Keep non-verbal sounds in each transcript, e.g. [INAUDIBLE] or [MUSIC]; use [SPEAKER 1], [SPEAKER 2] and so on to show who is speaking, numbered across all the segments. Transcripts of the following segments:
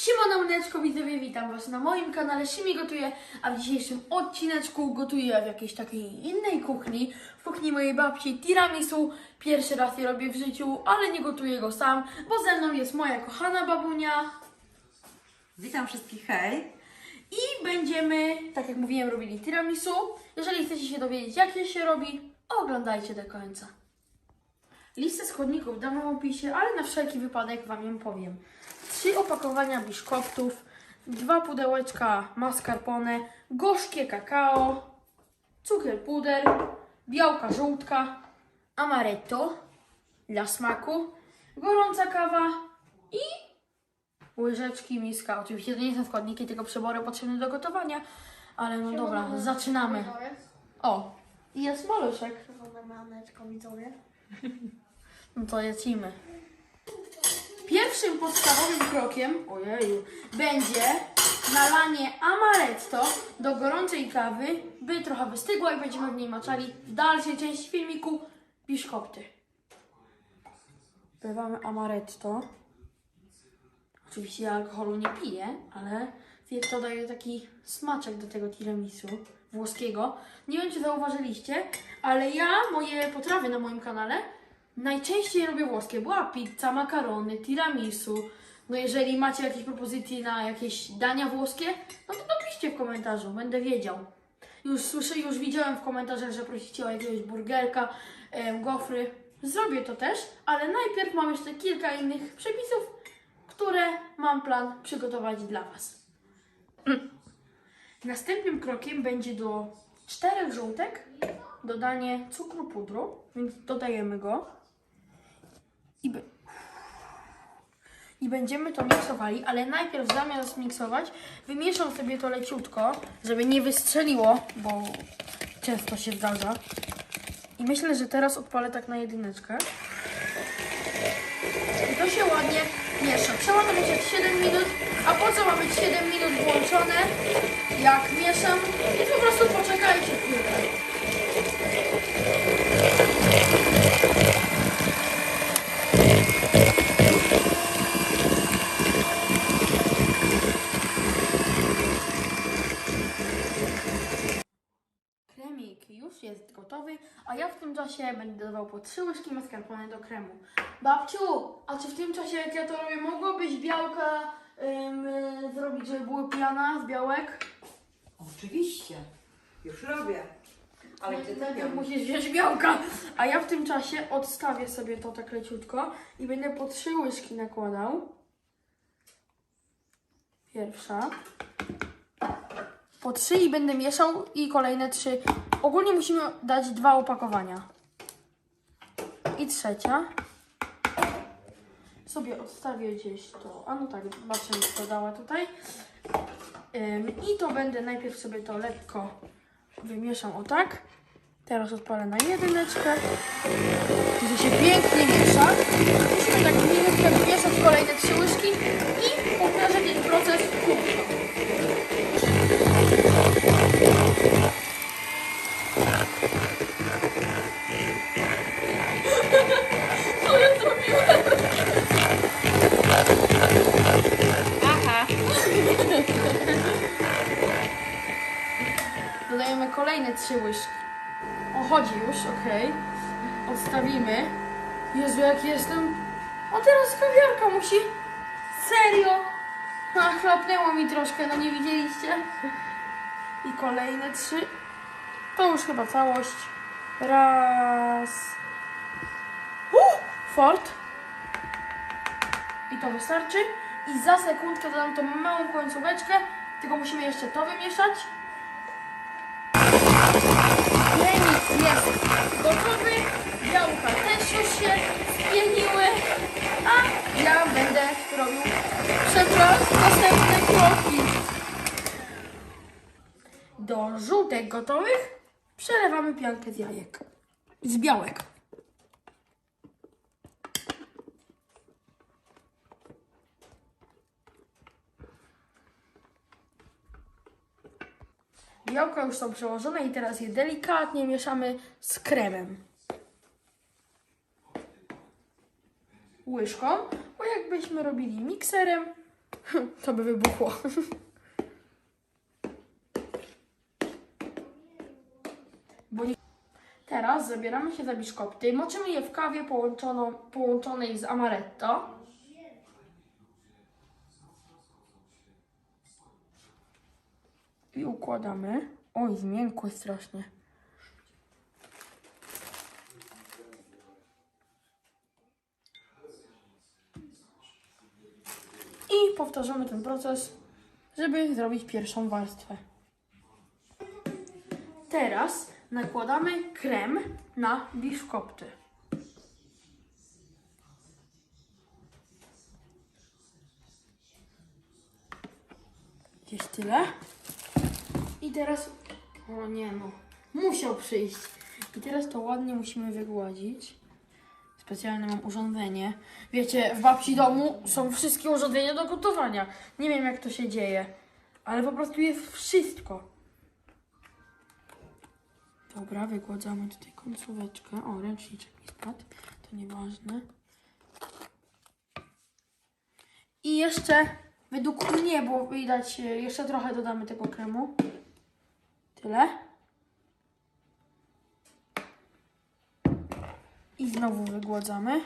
[SPEAKER 1] Siemano Mleczko, widzowie, witam Was na moim kanale Simi Gotuje, a w dzisiejszym odcineczku gotuję w jakiejś takiej innej kuchni, w kuchni mojej babci tiramisu. Pierwszy raz je robię w życiu, ale nie gotuję go sam, bo ze mną jest moja kochana babunia
[SPEAKER 2] Witam wszystkich, hej!
[SPEAKER 1] i będziemy, tak jak mówiłem, robili tiramisu. Jeżeli chcecie się dowiedzieć, jak je się robi, oglądajcie do końca. Listę składników dam Wam w opisie, ale na wszelki wypadek Wam ją powiem. Trzy opakowania biszkoptów, dwa pudełeczka mascarpone, gorzkie kakao, cukier puder, białka żółtka, amaretto dla smaku, gorąca kawa i łyżeczki, miska. Oczywiście to nie są składniki, tylko przybory potrzebne do gotowania, ale no dobra, zaczynamy. O, i jest maluszek.
[SPEAKER 3] Maneczko widzowie.
[SPEAKER 1] No to lecimy. Pierwszym podstawowym krokiem, ojeju, będzie nalanie amaretto do gorącej kawy, by trochę wystygła i będziemy w niej maczali w dalszej części filmiku biszkopty. Wlewamy amaretto. Oczywiście ja alkoholu nie piję, ale to daje taki smaczek do tego tiramisu włoskiego. Nie wiem, czy zauważyliście, ale ja moje potrawy na moim kanale najczęściej robię włoskie. Była pizza, makarony, tiramisu. No jeżeli macie jakieś propozycje na jakieś dania włoskie, no to napiszcie w komentarzu, będę wiedział. Już słyszę, już widziałem w komentarzach, że prosicie o jakiegoś burgerka, gofry. Zrobię to też, ale najpierw mam jeszcze kilka innych przepisów, które mam plan przygotować dla Was. [CLEARS THROAT] Następnym krokiem będzie do czterech żółtek dodanie cukru pudru, więc dodajemy go i, i będziemy to miksowali, ale najpierw zamiast miksować wymieszam sobie to leciutko, żeby nie wystrzeliło, bo często się zdarza. I myślę, że teraz odpalę tak na jedyneczkę. I to się ładnie miesza. Trzeba to mieszać 7 minut, a po co ma być 7 minut włączone? Jak mieszam, i po prostu poczekajcie chwilkę. Kremik już jest gotowy, a ja w tym czasie będę dodawał po 3 łyżki mascarpone do kremu. Babciu, a czy w tym czasie jak ja to robię, mogłabyś białka ym, y, zrobić, żeby były piana z białek?
[SPEAKER 2] Oczywiście, już robię. Ale ty robisz?
[SPEAKER 1] musisz wziąć białka, a ja w tym czasie odstawię sobie to tak leciutko i będę po 3 łyżki nakładał. Pierwsza. Po 3 i będę mieszał i kolejne 3. Ogólnie musimy dać dwa opakowania. I trzecia. Sobie odstawię gdzieś to. A no tak, babcia mi to dała tutaj. I to będę najpierw sobie to lekko wymieszam o tak. Teraz odpalę na jedyneczkę. Gdzie się pięknie miesza. Musimy tak minutkę wymieszać kolejne trzy łyżki i Jezu, jak jestem. A teraz kawiarka musi. Serio? A, chlapnęło mi troszkę, no nie widzieliście? I kolejne trzy. To już chyba całość. Raz. Uh, fort. I to wystarczy. I za sekundkę dodam tą małą końcóweczkę. Tylko musimy jeszcze to wymieszać. Kremik jest gotowy, białka też już się spieniły, a ja będę robił przed Was następne kroki. Do żółtek gotowych przelewamy piankę z jajek, z białek. Białka już są przełożone i teraz je delikatnie mieszamy z kremem. Łyżką, bo jakbyśmy robili mikserem, [LAUGHS] To by wybuchło. [LAUGHS] Teraz zabieramy się za biszkopty. Moczymy je w kawie połączoną, połączonej z amaretto. I układamy. Oj, zmiękły strasznie. I powtarzamy ten proces, żeby zrobić pierwszą warstwę. Teraz nakładamy krem na biszkopty. Gdzieś tyle. I teraz. O nie no. Musiał przyjść. I teraz to ładnie musimy wygładzić. Specjalne mam urządzenie. Wiecie, w babci domu są wszystkie urządzenia do gotowania. Nie wiem jak to się dzieje, ale po prostu jest wszystko. Dobra, wygładzamy tutaj końcóweczkę. O, ręczniczek mi spadł. To nieważne. I jeszcze, według mnie, bo widać, e, jeszcze trochę dodamy tego kremu. Tyle. I znowu wygładzamy.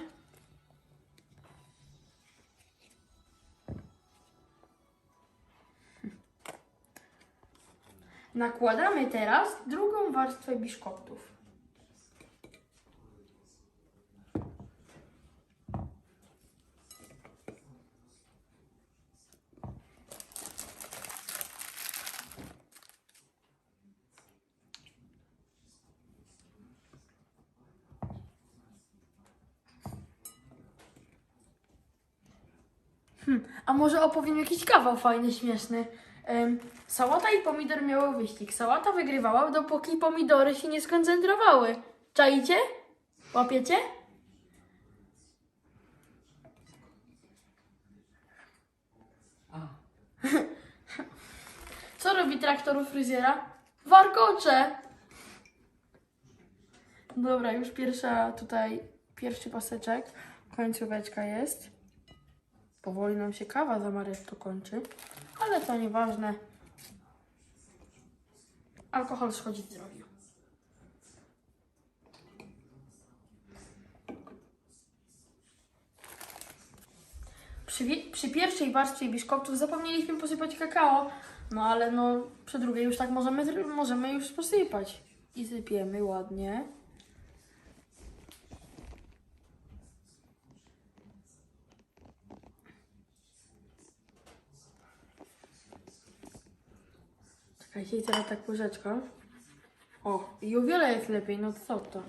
[SPEAKER 1] Nakładamy teraz drugą warstwę biszkoptów. Hmm, a może opowiem jakiś kawał fajny, śmieszny. Sałata i pomidor miały wyścig. Sałata wygrywała, dopóki pomidory się nie skoncentrowały. Czaicie? Łapiecie? [LAUGHS] Co robi traktor u fryzjera? Warkocze! Dobra, już pierwsza tutaj, pierwszy paseczek, końcóweczka jest. Powoli nam się kawa za Maretto kończy, ale to nieważne. Alkohol szkodzi zdrowiu. Przy, przy pierwszej warstwie biszkoptów zapomnieliśmy posypać kakao, no ale no przy drugiej już tak możemy, możemy już posypać. I sypiemy ładnie. I teraz tak łyżeczka. O, i o wiele jest lepiej, no co to?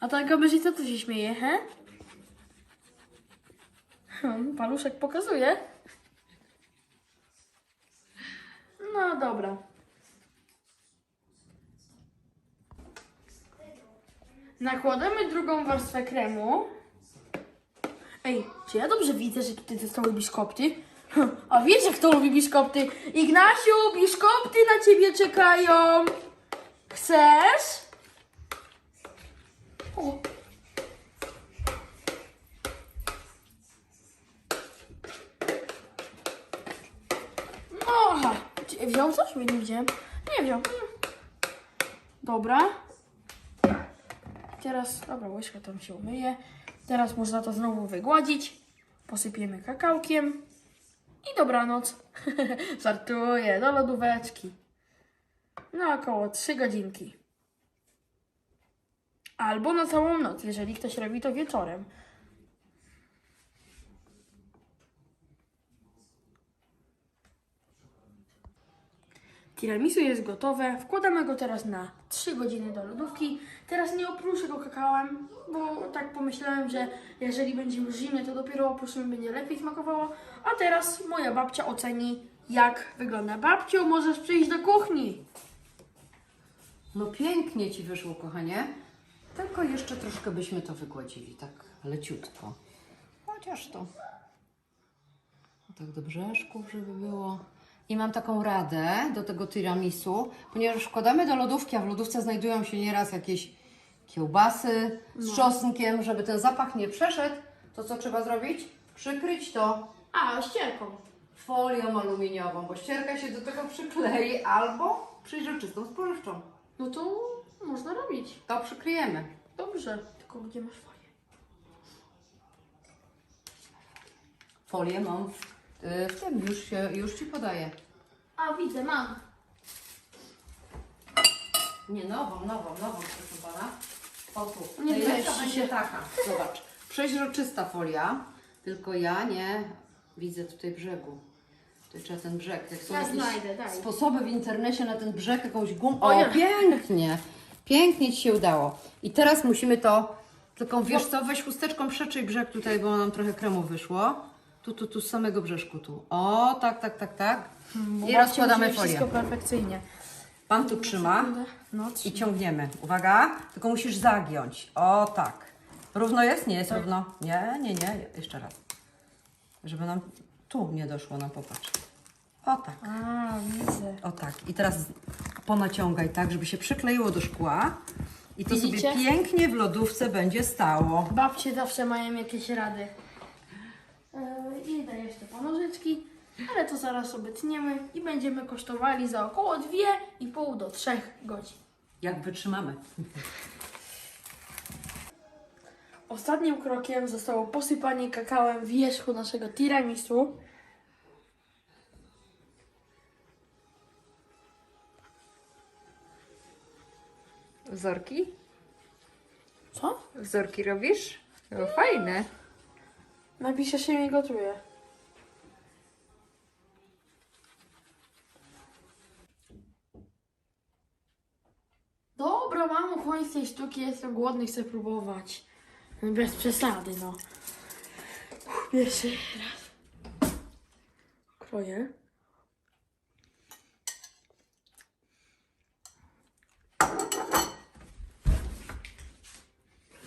[SPEAKER 1] A ta kamerzyca co się śmieje, he? Paluszek pokazuje. No dobra. Nakładamy drugą warstwę kremu. Ej, czy ja dobrze widzę, że tutaj zostały biszkopty? A wiecie, kto lubi biszkopty? Ignasiu, biszkopty na ciebie czekają. Chcesz? O. No, aha. Czy Wziął coś? Nie wziąłem. Nie wziął. Mm. Dobra. Teraz, dobra, łyżka tam się umyje. Teraz można to znowu wygładzić. Posypiemy kakałkiem. I dobranoc. [LAUGHS] Żartuję, do lodóweczki. Na około 3 godzinki. Albo na całą noc, jeżeli ktoś robi to wieczorem. Tiramisu jest gotowe. Wkładamy go teraz na 3 godziny do lodówki. Teraz nie oprószę go kakałem, bo tak pomyślałem, że jeżeli będzie już zimny, to dopiero opruszymy będzie lepiej smakowało. A teraz moja babcia oceni, jak wygląda. Babciu, możesz przyjść do kuchni.
[SPEAKER 4] No pięknie ci wyszło, kochanie. Tylko jeszcze troszkę byśmy to wygładzili, tak leciutko. Chociaż to. Tak do brzeszków, żeby było. I mam taką radę do tego tiramisu, ponieważ wkładamy do lodówki, a w lodówce znajdują się nieraz jakieś kiełbasy z czosnkiem, żeby ten zapach nie przeszedł, To co trzeba zrobić? Przykryć to
[SPEAKER 1] A, ścierką.
[SPEAKER 4] folią aluminiową, bo ścierka się do tego przyklei albo przejrzystą spożywczą.
[SPEAKER 1] No to można robić.
[SPEAKER 4] To przykryjemy.
[SPEAKER 1] Dobrze. Tylko gdzie masz folię?
[SPEAKER 4] Folię mam w, y, w tym, już, się, już Ci podaję.
[SPEAKER 1] A, widzę, mam.
[SPEAKER 4] Nie, nową, nową, nową, proszę Pana. O tu.
[SPEAKER 1] Nie
[SPEAKER 4] Najlepsza
[SPEAKER 1] mieści
[SPEAKER 4] będzie
[SPEAKER 1] się.
[SPEAKER 4] taka. Zobacz. Przeźroczysta folia, tylko ja nie widzę tutaj brzegu. Tutaj trzeba ten brzeg. Jak są
[SPEAKER 1] Ja
[SPEAKER 4] jakieś
[SPEAKER 1] znajdę, daj.
[SPEAKER 4] sposoby w internecie na ten brzeg, jakąś gumę.
[SPEAKER 1] O,
[SPEAKER 4] O,
[SPEAKER 1] ja.
[SPEAKER 4] pięknie. Pięknie Ci się udało. I teraz musimy to, tylko wiesz co, weź chusteczką przeczyj brzeg tutaj, bo nam trochę kremu wyszło. Tu, tu, tu, z samego brzeszku tu. O, tak, tak, tak, tak. I rozkładamy folię.
[SPEAKER 1] Wszystko perfekcyjnie.
[SPEAKER 4] Pan tu trzyma.
[SPEAKER 1] No,
[SPEAKER 4] I ciągniemy. Uwaga, tylko musisz zagiąć. O tak. Równo jest? Nie jest równo. Nie, nie, nie. Jeszcze raz. Żeby nam tu nie doszło nam, popatrz. O tak,
[SPEAKER 1] A, widzę.
[SPEAKER 4] o tak. I teraz ponaciągaj tak, żeby się przykleiło do szkła. I to
[SPEAKER 1] Widzicie?
[SPEAKER 4] sobie pięknie w lodówce będzie stało.
[SPEAKER 1] Babcie zawsze mają jakieś rady. I daję jeszcze po nożyczki, ale to zaraz sobie tniemy i będziemy kosztowali za około 2,5 do 3 godzin.
[SPEAKER 4] Jak wytrzymamy.
[SPEAKER 1] Ostatnim krokiem zostało posypanie kakałem wierzchu naszego tiramisu.
[SPEAKER 2] Wzorki?
[SPEAKER 1] Co?
[SPEAKER 2] Wzorki robisz? No fajne.
[SPEAKER 1] Napisze się mi gotuje. Dobra, mamo, koniec tej sztuki, jestem głodny, chcę próbować. Bez przesady, no. Pierwszy raz. Kroję.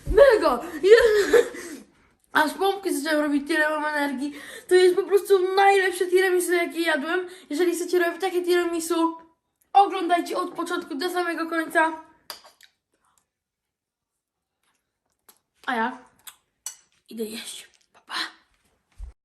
[SPEAKER 1] Mega! Aż pompki zaczęły robić tyle mam energii. To jest po prostu najlepsze tiramisu, jakie jadłem. Jeżeli chcecie robić takie tiramisu, oglądajcie od początku do samego końca. A ja idę jeść.